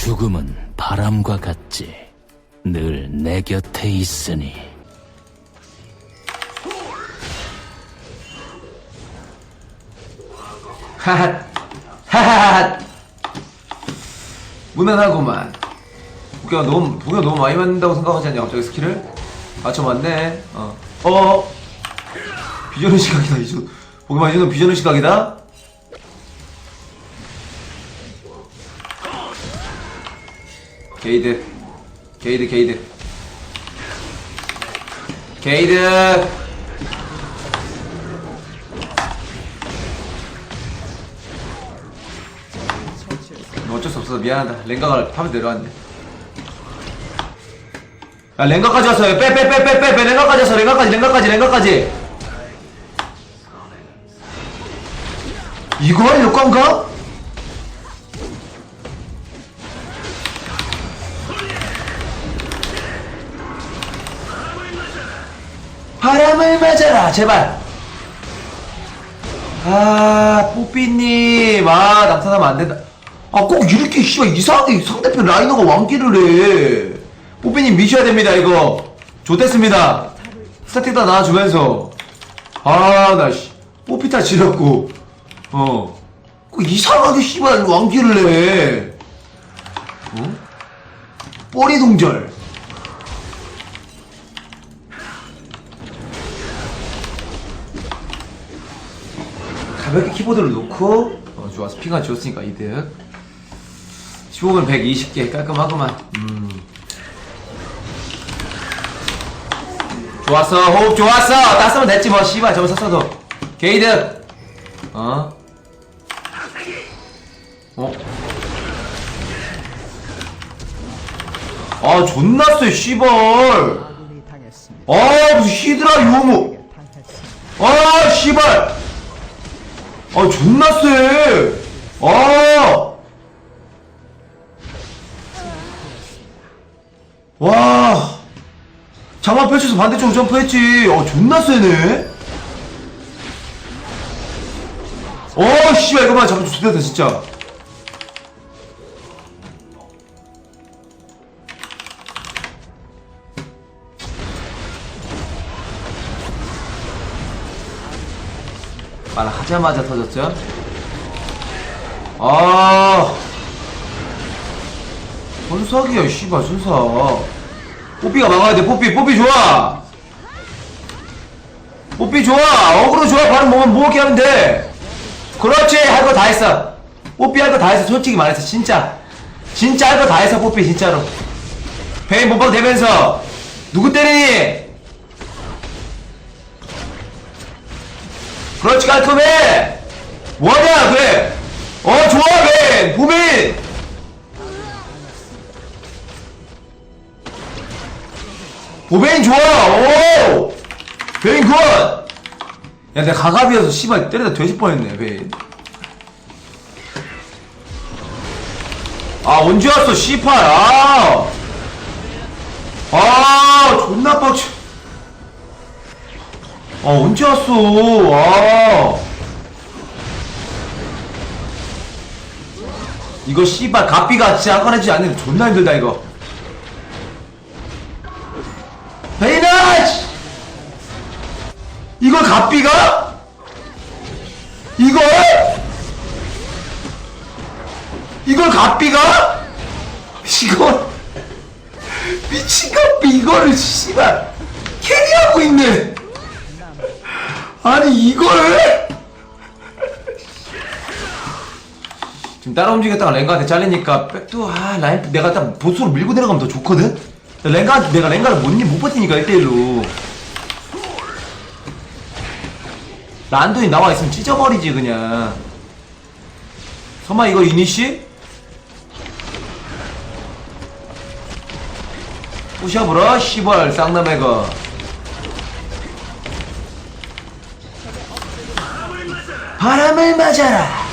죽음은 바람과 같지. 늘 내 곁에 있으니. 하핫 무난하구만 도끼가 너무 도끼가 너무 많이 맞는다고 생각하지 않냐 갑자기 스킬을 맞춰 맞네 어 어. 비전의 시각이다 이저 보기만 해주는 비전의 시각이다 게이드. 게이드 게이드. 게이드! 뭐 어쩔 수 없어. 미안하다. 랭가가 탑에 내려왔네. 야 랭가까지 왔어요. 빼 빼 빼 빼 빼빼. 랭가까지 왔어. 랭가까지 랭가까지 랭가까지. 이거 할 효과인가? 제발. 아 뽀삐님. 아 남탓하면 안 된다. 아 꼭 이렇게 씨발 이상하게 상대편 라이너가 왕기를 해. 뽀삐님 미셔야 됩니다 이거. 좋댔습니다. 스타틱 다 나와주면서. 아 나 씨. 뽀삐타 지렸고. 어 꼭 이상하게 씨발 왕기를 해. 어? 뽀리 동절 가볍게 키보드를 놓고 어, 좋아서 핑가 지웠으니까 이득 15분 120개 깔끔하구만 음. 좋았어 호흡 좋았어 땄으면 됐지 뭐 씨발 저거 썼어도 게이드 어? 어? 아 존나 쎄 씨발. 아 무슨 히드라 당했습니다. 아 씨발 아 존나 쎄 아! 와! 장만 펼쳐서 반대쪽으로 점프했지. 어, 존나 세네? 어, 씨발, 이거만 잡으면 좋겠다, 진짜. 말 하자마자 터졌죠? 아. 손석이야, 씨발, 순석. 뽀삐가 막아야 돼, 뽀삐, 뽀삐 좋아! 뽀삐 좋아! 어그로 좋아! 바로 몸은 모으게 하면 돼! 그렇지! 할 거 다 했어! 뽀삐 할 거 다 했어, 솔직히 말해서, 진짜. 진짜 할 거 다 했어, 뽀삐, 진짜로. 베인 못 봐도 되면서, 누구 때리니? 그렇지, 깔끔해! 뭐하냐, 그래! 어, 좋아, 베인! 부빈! 보베인 좋아! 오! 베인 굿! 야, 내가 가갑이어서 씨발 때리다 돼질 뻔했네, 베인. 아, 언제 왔어, 씨팔, 아! 아, 존나 빡쳐. 아, 언제 왔어, 아! 이거 씨발 가삐가 진짜 아까내지 않는 존나 힘들다, 이거. 베이나! 씨! 이걸 갑비가? 이걸? 이걸 갑비가? 이걸 미친 갑비 이거를 씨발 캐리하고 있네 아니 이거를 지금 따라 움직였다가 랭가한테 잘리니까 백도 아 라인 내가 딱 보스로 밀고 내려가면 더 좋거든? 랭가 내가 랭가를 못, 못 버티니까 1대1로 란돈이 나와 있으면 찢어버리지 그냥 설마 이거 이니시? 부셔버려 씨발 쌍남애가 바람을 맞아라.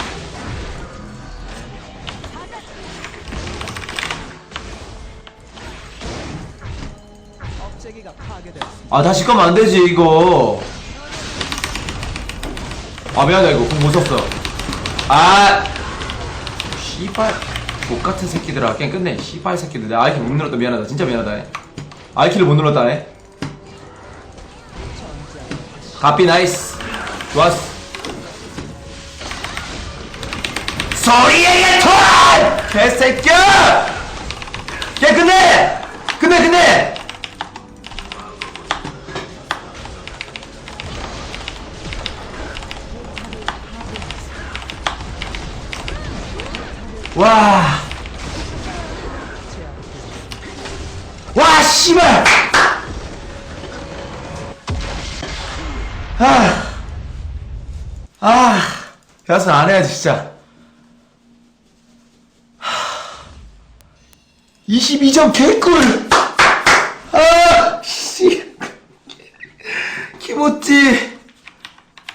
아 다시 가면 안 되지 이거. 아 미안하다 이거 공못 썼어. 아! 씨발. 똑같은 새끼들아. 게임 끝내 씨발 새끼들. 내가 아이킬 못 눌렀다. 미안하다. 진짜 미안하다 아이킬을 못 눌렀다 해 가피 나이스. 좋았어 소리에게 토란 개새끼야 야 끝내 끝내 끝내 와. 와, 씨발! 아. 아. 야수 안 해야지, 진짜. 22점 개꿀!